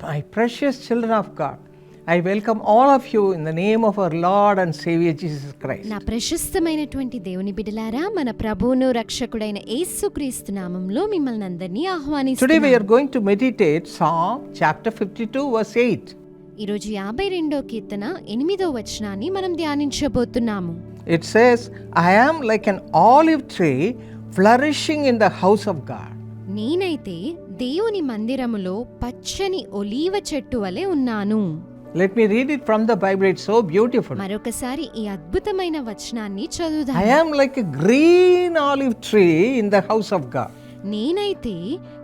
My precious children of God, I welcome all of you in the name of our Lord and Savior Jesus Christ. నా ప్రశస్తమైనటువంటి దేవుని బిడలారా మన ప్రభువును రక్షకుడైన యేసుక్రీస్తు నామంలో మిమ్మల్ని అందరినీ Today we ఆహ్వానిస్తున్నాను are going to meditate Psalm chapter 52 verse 8. ఈరోజు యాభై రెండో కీర్తన ఎనిమిదో వచనాన్ని మనం ధ్యానించబోతున్నాము It says, I am like an olive tree flourishing in the house of God. నేనైతే దేవుని మందిరములో పచ్చని ఒలీవ చెట్టు వలె ఉన్నాను Let me read it from the Bible, it's so beautiful. మరొకసారి ఈ అద్భుతమైన వచనాన్ని I చదువుదాం am like a green olive tree in the house of God. నేనైతే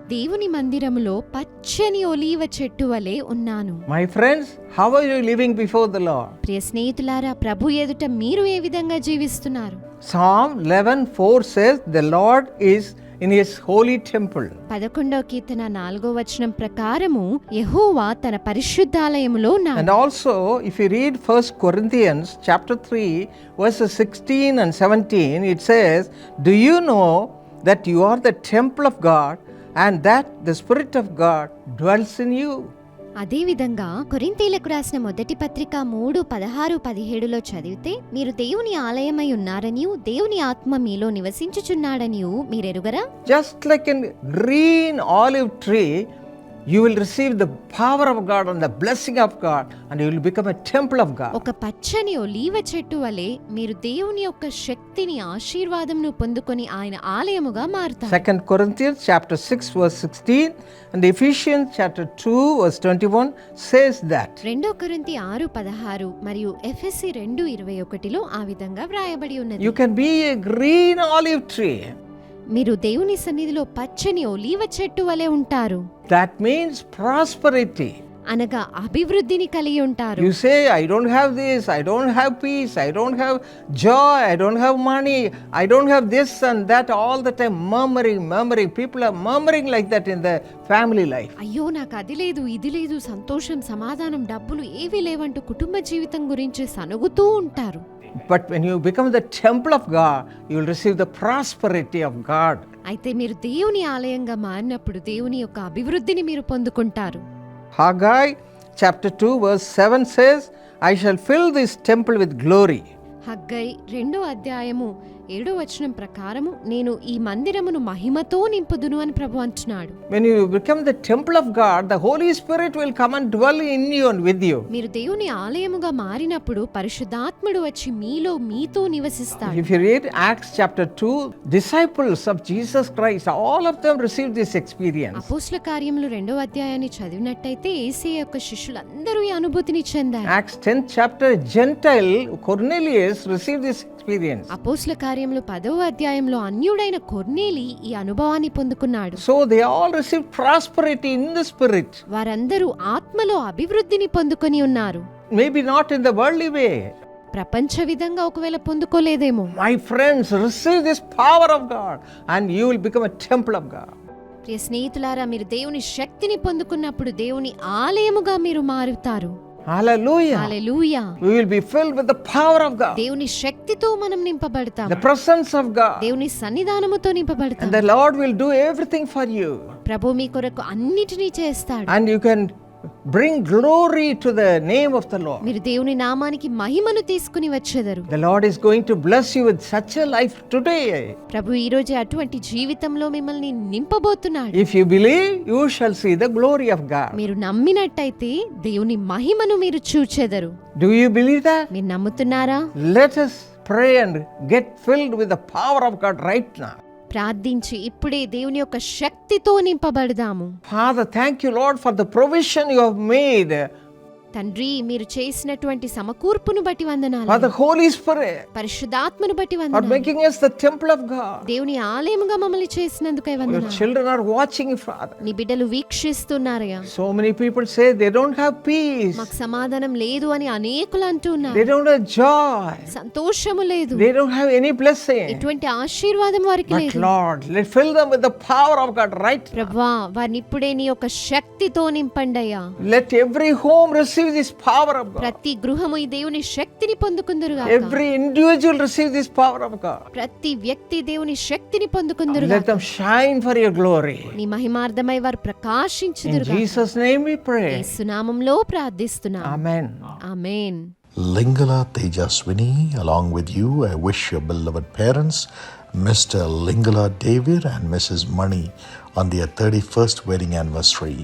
దేవుని మందిరములో పచ్చని ఒలీవ చెట్టు వలె ఉన్నాను My friends, how are you living before the Lord? ప్రియ స్నేహితులారా ప్రభు ఎదుట మీరు ఏ విధంగా జీవిస్తున్నారు Psalm 11:4 says, The Lord is in his holy temple. పదకొండవ కీర్తన నాలుగో వచనం ప్రకారము యెహోవా తన పరిశుద్ధాలయములో And ఉన్నాడు also, if you read 1 Corinthians chapter 3, verses 16 and 17, it says, Do you know that you are the temple of God and that the Spirit of God dwells in you? అదేవిధంగా కొరింతీలకు రాసిన మొదటి పత్రిక మూడు పదహారు పదిహేడులో చదివితే మీరు దేవుని ఆలయమై ఉన్నారని దేవుని ఆత్మ మీలో నివసించుచున్నాడని మీరెరుగరా? Just like green green olive tree you will receive the power of God and the blessing of God, and you will become a temple of God. ఒక పచ్చని ఒలీవ చెట్టు వలె మీరు దేవుని యొక్క శక్తిని ఆశీర్వాదంను పొందుకొని ఆయన ఆలయముగా మారుతారు Second Corinthians chapter 6 verse 16 and Ephesians chapter 2 verse 21 says that. రెండో కొరింతి ఆరు పదహారు మరియు ఎఫ్ఎస్సి రెండు ఇరవై ఒకటిలో ఆ విధంగా వ్రాయబడి ఉన్నది You can be a green olive tree. మీరు దేవుని సన్నిధిలో పచ్చని ఒలీవ చెట్టు వలె ఉంటారు. దట్ మీన్స్ ప్రాస్పరిటీ అనగా అభివృద్ధిని కలిగి ఉంటారు You say, I don't have this, I don't have peace, I don't have joy, I don't have money, I don't have this and that all the time, murmuring, murmuring. People are murmuring like that in the family life. అయ్యో నాకు అది లేదు ఇది లేదు సంతోషం సమాధానం డబ్బులు ఏవీ లేవంటూ కుటుంబ జీవితం గురించి సనుగుతూ ఉంటారు But when you become the temple of God, you will receive the prosperity of God. అయితే మీరు దేవుని ఆలయంగా మారినప్పుడు దేవుని యొక్క అభివృద్ధిని మీరు పొందుకుంటారు Haggai chapter 2, verse 7 says, I shall fill this temple with glory. Haggai రెండో అధ్యాయము ఏడో వచనం ప్రకారము నేను ఈ మందిరమును మహిమతో నింపుదును అని ప్రభు అంటున్నాడు When you become the temple of God, the Holy Spirit will come and dwell in you and with you. మీరు దేవుని ఆలయముగా మారినప్పుడు పరిశుద్ధాత్ముడు వచ్చి మీలో మీతో నివసిస్తాడు If you read Acts chapter 2, disciples of Jesus Christ, all of them received this experience. అపోస్ల కార్యములు రెండో అధ్యాయాన్ని చదివినట్టయితే ఏసీ యొక్క శిష్యులందరూ ఈ అనుభూతిని చెందారు Acts 10th chapter, Gentile Cornelius received this experience అపోస్ల కార్యములు పదవ అధ్యాయంలో అన్యుడైన కొర్నేలి ఈ అనుభవాన్ని పొందుకున్నాడు. So they all receive prosperity in the spirit వారందరూ ఆత్మలో అభివృద్ధిని పొందుకొని ఉన్నారు. Maybe not in the worldly way ప్రపంచ విధంగా ఒకవేళ పొందుకోలేదేమో. My friends receive this power of God and you become a temple స్నేహితులారా మీరు దేవుని శక్తిని పొందుకున్నప్పుడు దేవుని ఆలయముగా మీరు మారుతారు. Hallelujah. Hallelujah We will be filled with the power of God, దేవుని శక్తితో మనం నింపబడతాం the presence of God. దేవుని సన్నిధానముతో నింపబడతాం And the Lord will do everything for you. ప్రభు మీ కొరకు అన్నిటినీ చేస్తాడు And you can bring glory to the name of the Lord. మీరు దేవుని నామానికి మహిమను తీసుకుని వచ్చేదరు The Lord is going to bless you with such a life today. ప్రభు ఈ రోజు అటువంటి జీవితంలో మిమ్మల్ని నింపబోతున్నాడు If you believe, you shall see the glory of God. మీరు నమ్మినట్టయితే దేవుని మహిమను మీరు చూచెదరు Do you believe that? మీరు నమ్ముతున్నారా Let us pray and get filled with the power of God right now. ప్రార్థించి ఇప్పుడే దేవుని యొక్క శక్తితో నింపబడదాము. Father thank you Lord for the provision you have made తండ్రి మీరు చేసినటువంటి సమకూర్పును బట్టి వందనాలు. ఫాదర్ హోలీ స్పిరిట్ పరిశుద్ధాత్మను బట్టి వందనాలు. టెంపుల్ ఆఫ్ గాడ్ దేవుని ఆలయముగా మమ్మల్ని చేసినందుకు వందనాలు. చిల్డ్రన్ ఆర్ వాచింగ్ ఫాదర్ నీ బిడ్డలు వీక్షిస్తున్నారయ్యా. So many people say they don't have మాకు సమాధానం లేదు అని అనేకులు అంటున్నారు they సంతోషము లేదు. They don't have any ఆశీర్వాదం వారికి లేదు. But lord let fill them వారిని ఇప్పుడే నీ యొక్క శక్తితో నింపండయ్యా let every home receive receive this power of God. ప్రతి గృహము ఈ దేవుని శక్తిని పొందుకుందురుగా Every individual receive this power of God. ప్రతి వ్యక్తి దేవుని శక్తిని పొందుకుందురుగా Let them shine for your glory. నీ మహిమార్థమై వారు In ప్రకాశించుదురుగా Jesus' name we pray. యేసునామంలో ప్రార్థిస్తున్నాం Amen. Amen Lingala Tejaswini, along with you, I wish your beloved parents, Mr. Lingala David and Mrs. Mani, on their 31st wedding anniversary.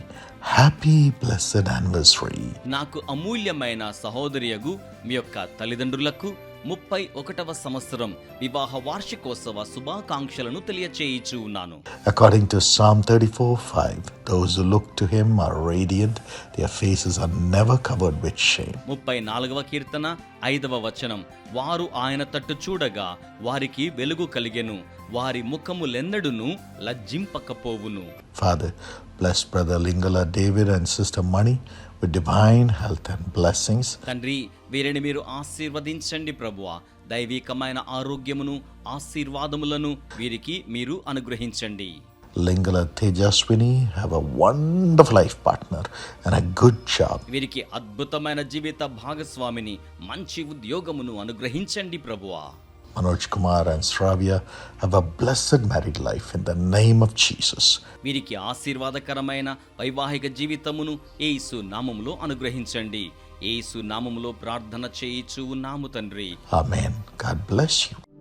Happy blessed anniversary నాకు అమూల్యమైన సహోదరియగు మీ యొక్క తల్లిదండ్రులకు ముప్పై ఒకటవ సంవత్సరం వివాహ వార్షికోత్సవ శుభాకాంక్షలను తెలియచేయిచు ఉన్నాను. According to Psalm thirty four five those look to him are radiant their faces are never covered with shame ముప్పై నాలుగవ కీర్తన ఐదవ వచనం. వారు ఆయన తట్టు చూడగా వారికి వెలుగు కలిగెను. వారి ముఖము ముఖములెన్నడును లజ్జింపకపోవును. Father bless brother Lingala David and sister Mani with divine health and blessings. తండ్రి వీరిని మీరు ఆశీర్వదించండి ప్రభువా దైవికమైన ఆరోగ్యమును ఆశీర్వాదములను వీరికి మీరు అనుగ్రహించండి Lingala Tejaswini have a wonderful life partner and a good job. వీరికి అద్భుతమైన జీవిత భాగస్వామిని మంచి ఉద్యోగమును అనుగ్రహించండి ప్రభువా Manoj Kumar and Shravya have a blessed married life in the name of Jesus వీరికి ఆశీర్వాదకరమైన వైవాహిక జీవితమును ఏసు నామములో అనుగ్రహించండి. ఏసు నామములో ప్రార్థన చేయిచు నాము తండ్రి. Amen God bless you